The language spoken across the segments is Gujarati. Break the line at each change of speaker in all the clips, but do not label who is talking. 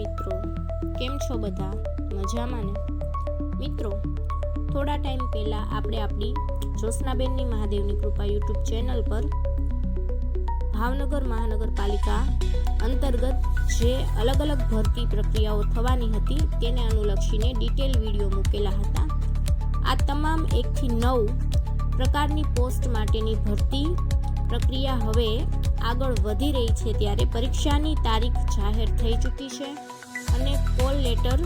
મિત્રો, કેમ છો બધા? મજામાં ને? મિત્રો, થોડા ટાઈમ પહેલાં આપણે આપણી જ્યોત્સનાબેનની મહાદેવની કૃપા યુટ્યુબ ચેનલ પર ભાવનગર મહાનગરપાલિકા અંતર્ગત જે અલગ અલગ ભરતી પ્રક્રિયાઓ થવાની હતી તેને અનુલક્ષીને ડિટેલ વીડિયો મૂકેલા હતા. આ તમામ એકથી નવ પ્રકારની પોસ્ટ માટેની ભરતી પ્રક્રિયા હવે આગળ વધી રહી છે ત્યારે પરીક્ષાની તારીખ જાહેર થઈ ચૂકી છે. અને કોલ લેટર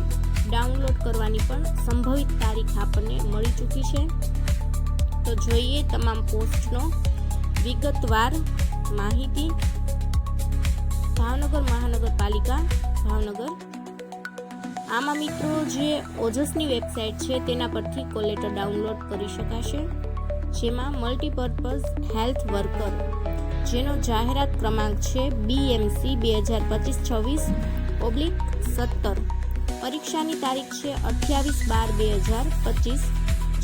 ડાઉનલોડ કરવાની પણ સંભવિત તારીખ આપણને મળી ચૂકી છે. તો જોઈએ તમામ પોસ્ટનો વિગતવાર માહિતી. ભાવનગર મહાનગરપાલિકા, ભાવનગર. આમાં મિત્રો જે ઓજસની વેબસાઇટ છે તેના પરથી કોલ લેટર ડાઉનલોડ કરી શકાશે. જેમાં મલ્ટીપર્પઝ હેલ્થ વર્કર, જેનો જાહેરાત ક્રમાંક છે બીએમસી બે હજાર પચીસ છવ્વીસ ઓબ્લિક સત્તર. પરીક્ષાની તારીખ છે અઠ્યાવીસ બાર બે હજાર પચીસ.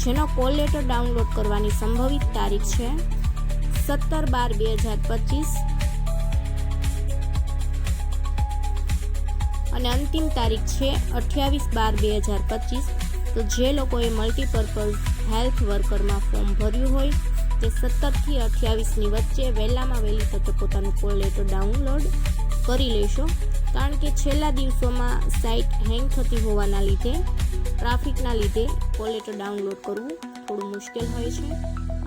જેનો કોલ લેટર ડાઉનલોડ કરવાની સંભવિત તારીખ છે સત્તર બાર બે હજાર પચીસ. અને અંતિમ તારીખ છે અઠ્યાવીસ બાર બે હજાર પચીસ. તો જે લોકોએ મલ્ટીપર્પઝ હેલ્થ વર્કરમાં ફોર્મ ભર્યું હોય તે સત્તરથી અઠ્યાવીસની વચ્ચે વહેલામાં વહેલી તકે પોતાનું કોલ લેટર ડાઉનલોડ કરી લેશો કારણ કે છેલ્લા દિવસોમાં સાઇટ હેંગ થતી હોવાના લીધે, ટ્રાફિકના લીધે કોલ ડાઉનલોડ કરવું થોડું મુશ્કેલ હોય છે.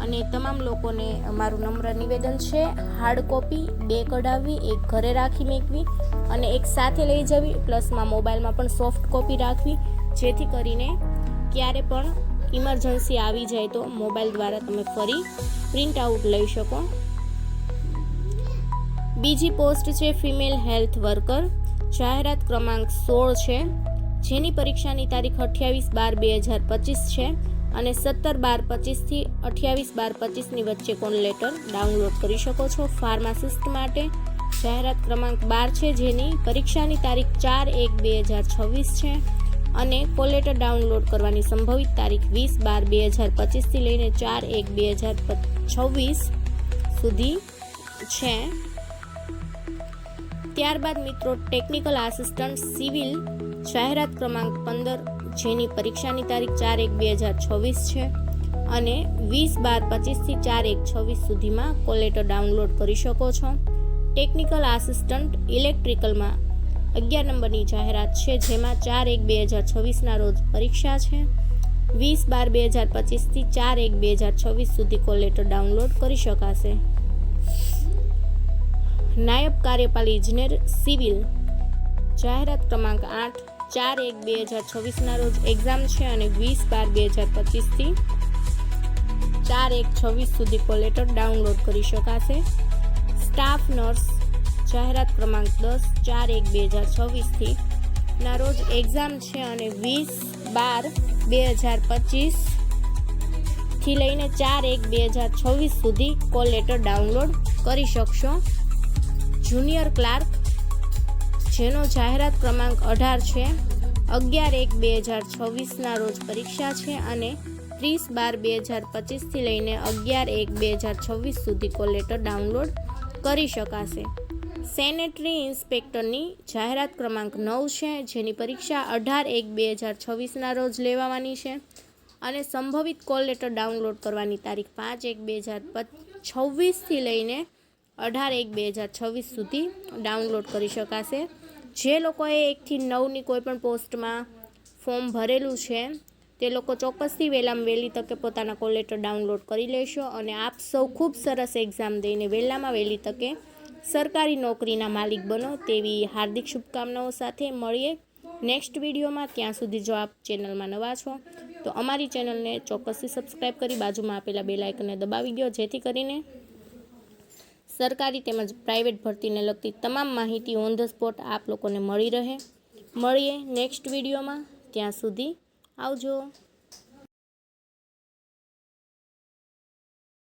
અને તમામ લોકોને મારું નમ્ર નિવેદન છે હાર્ડ કોપી બે કઢાવવી, એક ઘરે રાખી મેકવી અને એક સાથે લઈ જવી પ્લસમાં મોબાઈલમાં પણ સોફ્ટ કોપી રાખવી. જેથી કરીને ક્યારે પણ ઇમરજન્સી આવી જાય તો મોબાઈલ દ્વારા તમે ફરી પ્રિન્ટ આઉટ લઈ શકો. બીજી પોસ્ટ છે ફિમેલ હેલ્થ વર્કર. જાહેરાત ક્રમાંક સોળ છે. જેની પરીક્ષાની તારીખ અઠ્યાવીસ બાર બે હજાર પચીસ છે અને સત્તર બાર પચીસથી અઠ્યાવીસ બાર પચીસની વચ્ચે કોલ લેટર ડાઉનલોડ કરી શકો છો ફાર્માસિસ્ટ માટે. જાહેરાત ક્રમાંક બાર છે જેની પરીક્ષાની તારીખ ચાર એક બે હજાર છવ્વીસ છે અને કોલ લેટર ડાઉનલોડ કરવાની સંભવિત તારીખ વીસ બાર બે હજાર પચીસથી લઈને ચાર એક બે હજાર છવ્વીસ સુધી છે. ત્યારબાદ મિત્રો ટેકનિકલ આસિસ્ટન્ટ સિવિલ જાહેરાત ક્રમાંક પંદર, જેની પરીક્ષાની તારીખ ચાર એક બે હજાર છવ્વીસ છે અને વીસ બાર પચીસથી ચાર એક છવ્વીસ સુધીમાં કોલેટર ડાઉનલોડ કરી શકો છો. ટેકનિકલ આસિસ્ટન્ટ ઇલેક્ટ્રિકલમાં અગિયાર નંબરની જાહેરાત છે, જેમાં ચાર એક બે હજાર છવ્વીસના રોજ પરીક્ષા છે. વીસ બાર બે હજાર પચીસથી ચાર એક બે હજાર છવ્વીસ સુધી કોલેટર ડાઉનલોડ કરી શકાશે. નાયબ કાર્યપાલી ઇજનેર સિવિલ. જાહેરાત ક્રમાંક આઠ, ચાર એક બે હજાર છવ્વીસના રોજ એક્ઝામ છે અને વીસ બાર બે હજાર પચીસથી ચાર એક છવ્વીસ સુધી કોલ લેટર ડાઉનલોડ કરી શકાશે. સ્ટાફ નર્સ જાહેરાત ક્રમાંક દસ, ચાર એક બે હજાર છવ્વીસથી ના રોજ એક્ઝામ છે અને વીસ બાર બે હજાર પચીસથી લઈને ચાર એક બે હજાર છવ્વીસ સુધી કોલ લેટર ડાઉનલોડ કરી શકશો. જુનિયર ક્લાર્ક, જેનો જાહેરાત ક્રમાંક અઢાર છે. અગિયાર એક બે હજાર છવ્વીસના રોજ પરીક્ષા છે અને ત્રીસ બાર બે હજાર પચીસથી લઈને અગિયાર એક બે હજાર છવ્વીસ સુધી કોલેટર ડાઉનલોડ કરી શકાશે. સેનેટરી ઇન્સ્પેક્ટરની જાહેરાત ક્રમાંક નવ છે, જેની પરીક્ષા અઢાર એક બે હજાર છવ્વીસના રોજ લેવાની છે અને સંભવિત કોલ લેટર ડાઉનલોડ કરવાની તારીખ પાંચ એક બે હજાર છવ્વીસથી લઈને અઢાર એક બે હજાર છવ્વીસ સુધી ડાઉનલોડ કરી શકાશે. જે લોકોએ એકથી નવની કોઈપણ પોસ્ટમાં ફોર્મ ભરેલું છે, તે લોકો ચોક્કસથી વહેલામાં વહેલી તકે પોતાના કોલ લેટર ડાઉનલોડ કરી લેશો અને આપ સૌ ખૂબ સરસ એક્ઝામ દઈને વહેલામાં વહેલી તકે સરકારી નોકરીના માલિક બનો તેવી હાર્દિક શુભકામનાઓ સાથે મળીએ. નેક્સ્ટ વિડીયોમાં ત્યાં સુધી જો આપ ચેનલમાં નવા છો, તો અમારી ચેનલને ચોક્કસથી સબસ્ક્રાઈબ કરી બાજુમાં આપેલા બે લાઇકને દબાવી દો જેથી કરીને સરકારી તેમજ પ્રાઇવેટ ભરતીને લગતી તમામ માહિતી ઓન ધ સ્પોટ આપ લોકોને મળી રહે. મળીએ નેક્સ્ટ વિડીયોમાં. ત્યાં સુધી આવજો.